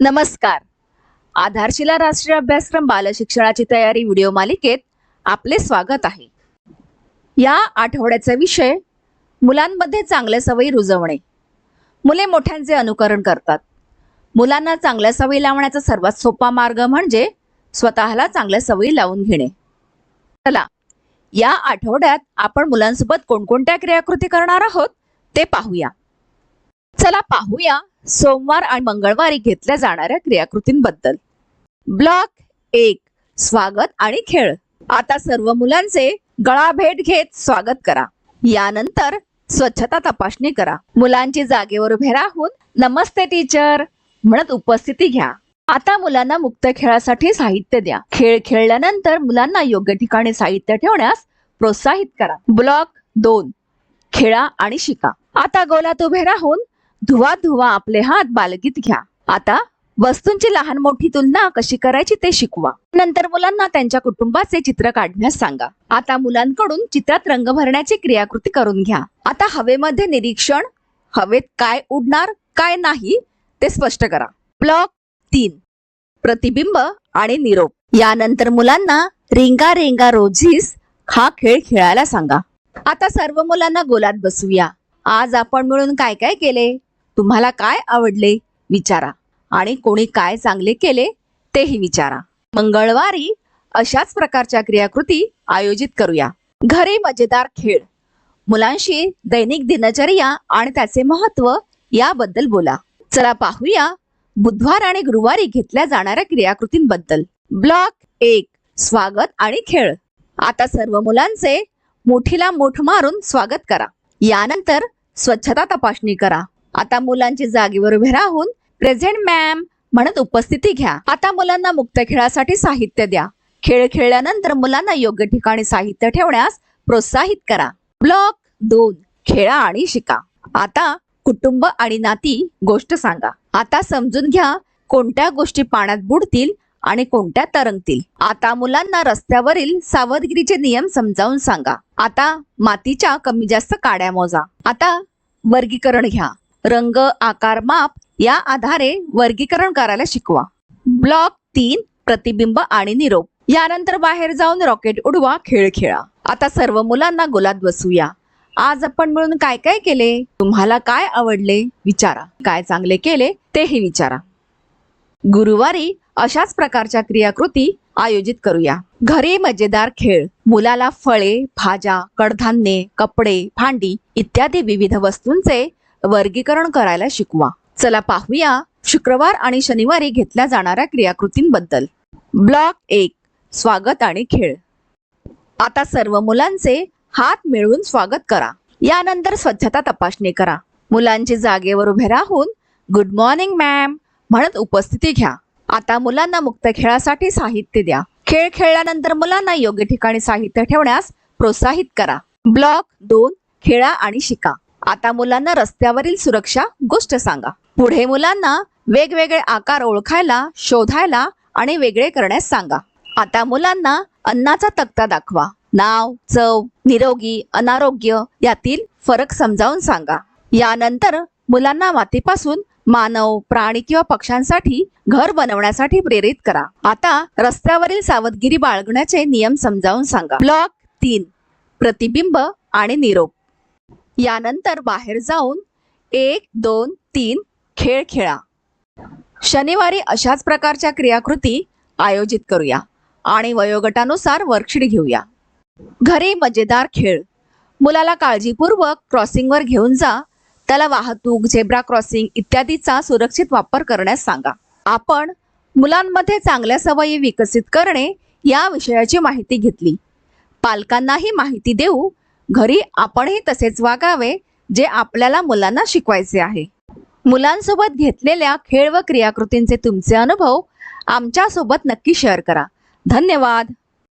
नमस्कार. आधारशिला राष्ट्रीय अभ्यासक्रम बालशिक्षणाची तयारी व्हिडिओ मालिकेत आपले स्वागत आहे. या आठवड्याचा विषय मुलांमध्ये चांगल्या सवयी रुजवणे. मुले मोठ्यांचे अनुकरण करतात. मुलांना चांगल्या सवयी लावण्याचा सर्वात सोपा मार्ग म्हणजे स्वतःला चांगल्या सवयी लावून घेणे. चला या आठवड्यात आपण मुलांसोबत कोणकोणत्या क्रियाकृती करणार आहोत ते पाहूया. चला पाहूया सोमवार आणि मंगळवारी घेतल्या जाणाऱ्या क्रियाकृतींबद्दल. ब्लॉक एक स्वागत आणि खेळ. आता सर्व मुलांचे गळा भेट घेत स्वागत करा. यानंतर स्वच्छता तपासणी करा. मुलांची जागेवर उभे राहून नमस्ते टीचर म्हणत उपस्थिती घ्या. आता मुलांना मुक्त खेळासाठी साहित्य द्या. खेळ खेळल्यानंतर मुलांना योग्य ठिकाणी साहित्य ठेवण्यास प्रोत्साहित करा. ब्लॉक दोन खेळा आणि शिका. आता गोलात उभे राहून धुवा धुवा आपले हात बालगीत घ्या. आता वस्तूंची लहान मोठी तुलना कशी करायची ते शिकवा. नंतर मुलांना त्यांच्या कुटुंबाचे चित्र काढण्यास सांगा. आता मुलांकडून चित्रात रंग भरण्याची क्रियाकृती करून घ्या. आता हवेमध्ये निरीक्षण हवेत काय उडणार काय नाही ते स्पष्ट करा. ब्लॉक तीन. प्रतिबिंब आणि निरोप. यानंतर मुलांना रिंगा रेंगा रोजीस हा खेळ खेळायला सांगा. आता सर्व मुलांना गोलात बसूया आज आपण मिळून काय काय केले? तुम्हाला काय आवडले? विचारा. आणि कोणी काय चांगले केले तेही विचारा. मंगळवारी अशाच प्रकारच्या क्रियाकृती आयोजित करूया. घरी मजेदार खेळ. मुलांशी दैनिक दिनचर्या आणि त्याचे महत्त्व याबद्दल बोला. चला पाहूया बुधवार आणि गुरुवारी घेतल्या जाणाऱ्या क्रियाकृतींबद्दल. ब्लॉक एक स्वागत आणि खेळ. आता सर्व मुलांचे मोठीला मोठ मारून स्वागत करा. यानंतर स्वच्छता तपासणी करा. आता मुलांची जागेवर उभे राहून प्रेझेंट मॅम म्हणत उपस्थिती घ्या. आता मुलांना मुक्त खेळासाठी साहित्य द्या. खेळ खेळल्यानंतर मुलांना योग्य ठिकाणी साहित्य ठेवण्यास प्रोत्साहित करा. ब्लॉक दोन खेळा आणि शिका. आता कुटुंब आणि नाती गोष्ट सांगा. आता समजून घ्या कोणत्या गोष्टी पाण्यात बुडतील आणि कोणत्या तरंगतील. आता मुलांना रस्त्यावरील सावधगिरीचे नियम समजावून सांगा. आता मातीच्या कमी जास्त काड्या मोजा. आता वर्गीकरण घ्या. रंग आकार माप या आधारे वर्गीकरण करायला शिकवा. ब्लॉक तीन प्रतिबिंब आणि निरोप. यानंतर बाहेर जाऊन रॉकेट उडवा खेळ खेळा. आता सर्व मुलांना गोलात बसूया आज आपण मिळून काय काय केले? तुम्हाला काय आवडले? विचारा. काय चांगले केले? तेही विचारा. गुरुवारी अशाच प्रकारच्या क्रियाकृती आयोजित करूया. घरी मजेदार खेळ. मुलाला फळे भाज्या कडधान्ये कपडे भांडी इत्यादी विविध वस्तूंचे वर्गीकरण करायला शिकवा. चला पाहूया शुक्रवार आणि शनिवारी घेतल्या जाणाऱ्या क्रियाकृतींबद्दल. ब्लॉक एक स्वागत आणि खेळ. आता सर्व मुलांचे हात मिळवून स्वागत करा. यानंतर स्वच्छता तपासणी करा. मुलांची जागेवर उभे राहून गुड मॉर्निंग मॅम म्हणत उपस्थिती घ्या. आता मुलांना मुक्त खेळासाठी साहित्य द्या. खेळ खेळल्यानंतर मुलांना योग्य ठिकाणी साहित्य ठेवण्यास प्रोत्साहित करा. ब्लॉक दोन खेळा आणि शिका. आता मुलांना रस्त्यावरील सुरक्षा गोष्ट सांगा. पुढे मुलांना वेगवेगळे आकार ओळखायला शोधायला आणि वेगळे करण्यास सांगा. आता मुलांना अन्नाचा तक्ता दाखवा. नाव चव निरोगी अनारोग्य यातील फरक समजावून सांगा. यानंतर मुलांना मातीपासून मानव प्राणी किंवा पक्ष्यांसाठी घर बनवण्यासाठी प्रेरित करा. आता रस्त्यावरील सावधगिरी बाळगण्याचे नियम समजावून सांगा. ब्लॉक तीन. प्रतिबिंब आणि निरोप. यानंतर बाहेर जाऊन एक दोन तीन खेळ खेळा. शनिवारी अशाच प्रकारच्या क्रियाकृती आयोजित करूया आणि वयोगटानुसार वर्कशीट घेऊया. घरी मजेदार खेळ. मुलाला काळजीपूर्वक क्रॉसिंगवर घेऊन जा. त्याला वाहतूक झेब्रा क्रॉसिंग इत्यादीचा सुरक्षित वापर करण्यास सांगा. आपण मुलांमध्ये चांगल्या सवयी विकसित करणे या विषयाची माहिती घेतली. पालकांनाही माहिती देऊ घरी आपणही तसेच वागावे जे आपल्याला मुलांना शिकवायचे आहे. मुलांसोबत घेतलेल्या खेळ व क्रियाकृतींचे तुमचे अनुभव आमच्यासोबत नक्की शेअर करा. धन्यवाद!